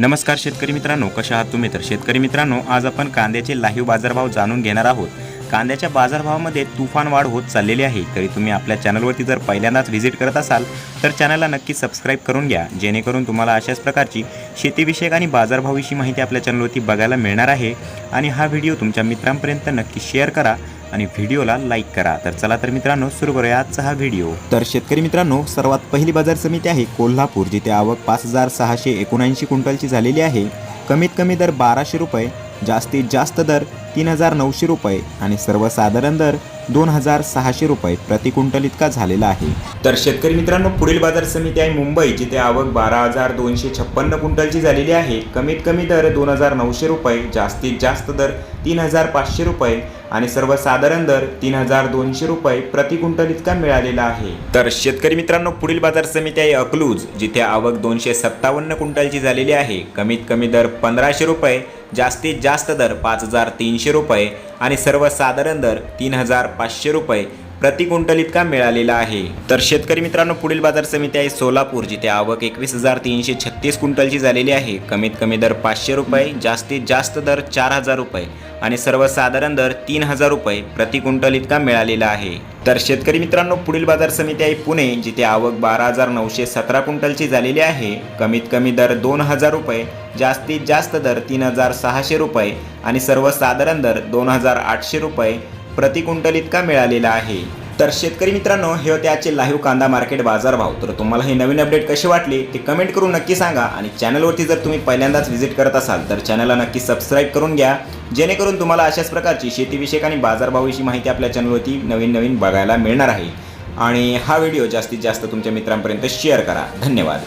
नमस्कार शेतकरी मित्रांनो कशा आहात तुम्ही? तर शेतकरी मित्रांनो आज आपण कांद्याचे लाईव्ह बाजारभाव जाणून घेणार आहोत. कांद्याच्या बाजारभावामध्ये तुफान वाढ होत चाललेली आहे. तरी तुम्ही आपल्या चॅनलवरती जर पहिल्यांदाच व्हिजिट करत असाल तर चॅनलला नक्की सबस्क्राईब करून घ्या. जेणेकरून तुम्हाला अशाच प्रकारची शेतीविषयक आणि बाजारभावाविषयी माहिती आपल्या चॅनलवरती बघायला मिळणार आहे. आणि हा व्हिडिओ तुमच्या मित्रांपर्यंत नक्की शेअर करा. आणि व्हिडिओला लाईक करा. तर चला तर मित्रांनो सुरू करूया आजचा हा व्हिडिओ. तर शेतकरी मित्रांनो सर्वात पहिली बाजार समिती आहे कोल्हापूर जिथे आवक पाच हजार सहाशे एकोणऐंशी क्विंटलची झालेली आहे. कमीत कमी दर बाराशे रुपये जास्तीत जास्त दर तीन हजार नऊशे रुपये आणि सर्वसाधारण दर दोन हजार सहाशे रुपये प्रति क्विंटल इतका झालेला आहे. तर शेतकरी मित्रांनो पुढील बाजार समिती आहे मुंबई जिथे आवक बारा हजार दोनशे छप्पन्न क्विंटलची झालेली आहे. कमीत कमी दर दोन हजार नऊशे रुपये जास्तीत जास्त दर तीन हजार पाचशे रुपये आणि सर्वसाधारण दर तीन हजार दोनशे रुपये प्रति क्विंटल इतका मिळालेला आहे. तर शेतकरी मित्रांनो पुढील बाजार समिती आहे अकलूज जिथे आवक दोनशे सत्तावन्न क्विंटलची झालेली आहे कमीत कमी दर पंधराशे रुपये जास्तीत जास्त दर पाच हजार तीनशे रुपये आणि सर्वसाधारण दर तीन हजार पाचशे रुपये प्रति क्विंटल इतका मिळालेला आहे. तर शेतकरी मित्रांनो पुढील बाजार समिती आहे सोलापूर जिथे आवक एकवीस हजार तीनशे छत्तीस क्विंटलची झालेली आहे. कमीत कमी दर पाचशे रुपये जास्तीत जास्त दर चार हजार रुपये आणि सर्वसाधारण दर तीन हजार रुपये प्रति क्विंटल इतका मिळालेला आहे. तर शेतकरी मित्रांनो पुढील बाजार समिती आहे पुणे जिथे आवक बारा हजार नऊशे सतरा क्विंटलची झालेली आहे. कमीत कमी दर दोन हजार रुपये जास्तीत जास्त दर तीन हजार सहाशे रुपये आणि सर्वसाधारण दर दोन हजार आठशे रुपये प्रतिकुंटल इतका मिळालेला आहे. तर शेतकरी मित्रांनो हे होते आजचे लाईव्ह कांदा मार्केट बाजारभाव तर तुम्हाला हे नवीन अपडेट कसे वाटले ते कमेंट करून नक्की सांगा. आणि चॅनलवरती जर तुम्ही पहिल्यांदाच व्हिजिट करत असाल तर चॅनलला नक्की सबस्क्राईब करून घ्या. जेणेकरून तुम्हाला अशाच प्रकारची शेतीविषयक आणि बाजारभावाविषयी माहिती आपल्या चॅनलवरती नवीन नवीन बघायला मिळणार आहे. आणि हा व्हिडिओ जास्तीत जास्त तुमच्या मित्रांपर्यंत शेअर करा. धन्यवाद.